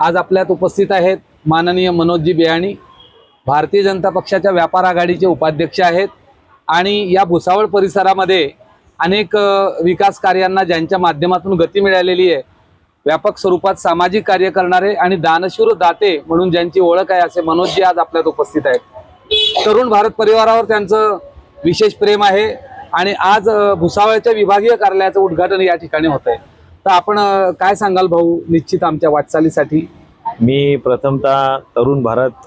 आज आपल्यात उपस्थित आहेत माननीय मनोजजी बियाणी भारतीय जनता पक्षाच्या व्यापार आघाडीचे उपाध्यक्ष आहेत आणि या भुसावळ परिसरामध्ये अनेक विकास कार्यांना ज्यांच्या माध्यमातून गती मिळालेली आहे व्यापक स्वरूपात सामाजिक कार्य करणारे आणि दानशूर दाते म्हणून ज्यांची ओळख आहे असे मनोजजी आज आपल्यात उपस्थित आहेत. तरुण भारत परिवारावर त्यांचं विशेष प्रेम आहे आणि आज भुसावळच्या विभागीय कार्यालयाचं उद्घाटन या ठिकाणी होत आहे तर आपण काय सांगाल भाऊ निश्चित आमच्या वाटचालीसाठी? मी प्रथमतः तरुण भारत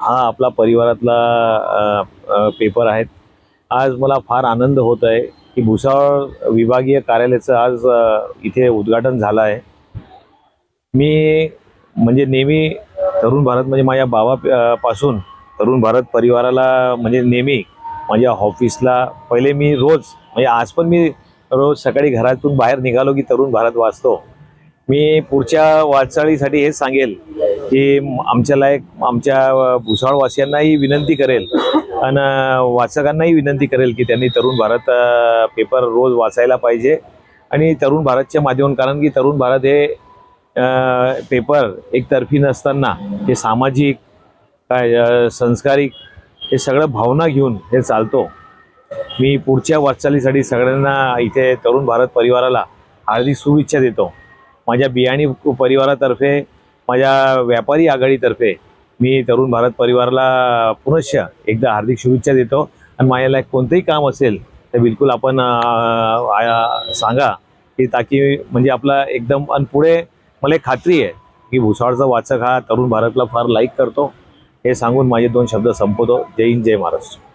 हा आपला परिवारातला पेपर आहेत. आज मला फार आनंद होत आहे की भुसावळ विभागीय कार्यालयाचं आज इथे उद्घाटन झालं आहे. मी म्हणजे नेहमी तरुण भारत म्हणजे माझ्या बाबा पासून तरुण भारत परिवाराला म्हणजे नेहमी माझ्या ऑफिसला पहिले मी रोज म्हणजे आज पण मी रोज सकाळी घरातून बाहेर निघालो की तरुण भारत वाचतो. मी पुढच्या वाटचाळीसाठी हेच सांगेल की आमच्या आमच्याला एक आमच्या भुसाळवासियांनाही विनंती करेल आणि वाचकांनाही विनंती करेल की त्यांनी तरुण भारत पेपर रोज वाचायला पाहिजे आणि तरुण भारतच्या माध्यमातून कारण की तरुण भारत हे पेपर एकतर्फी नसताना हे सामाजिक काय संस्कारिक हे सगळं भावना घेऊन हे चालतो. मी पुढच्या वाटचालीसाठी सगळ्यांना इथे तरुण भारत परिवाराला हार्दिक शुभेच्छा देतो. माझ्या बियाणी परिवारातर्फे माझ्या व्यापारी आघाडीतर्फे मी तरुण भारत परिवाराला पुनश्च एकदा हार्दिक शुभेच्छा देतो. आणि माझ्याला कोणतंही काम असेल तर बिलकुल आपण सांगा की ताकी म्हणजे आपला एकदम आणि पुढे मला एक खात्री आहे की भुसाळचा वाचक हा तरुण भारतला फार लाईक करतो. हे सांगून माझे दोन शब्द संपवतो. जय हिंद जय महाराष्ट्र.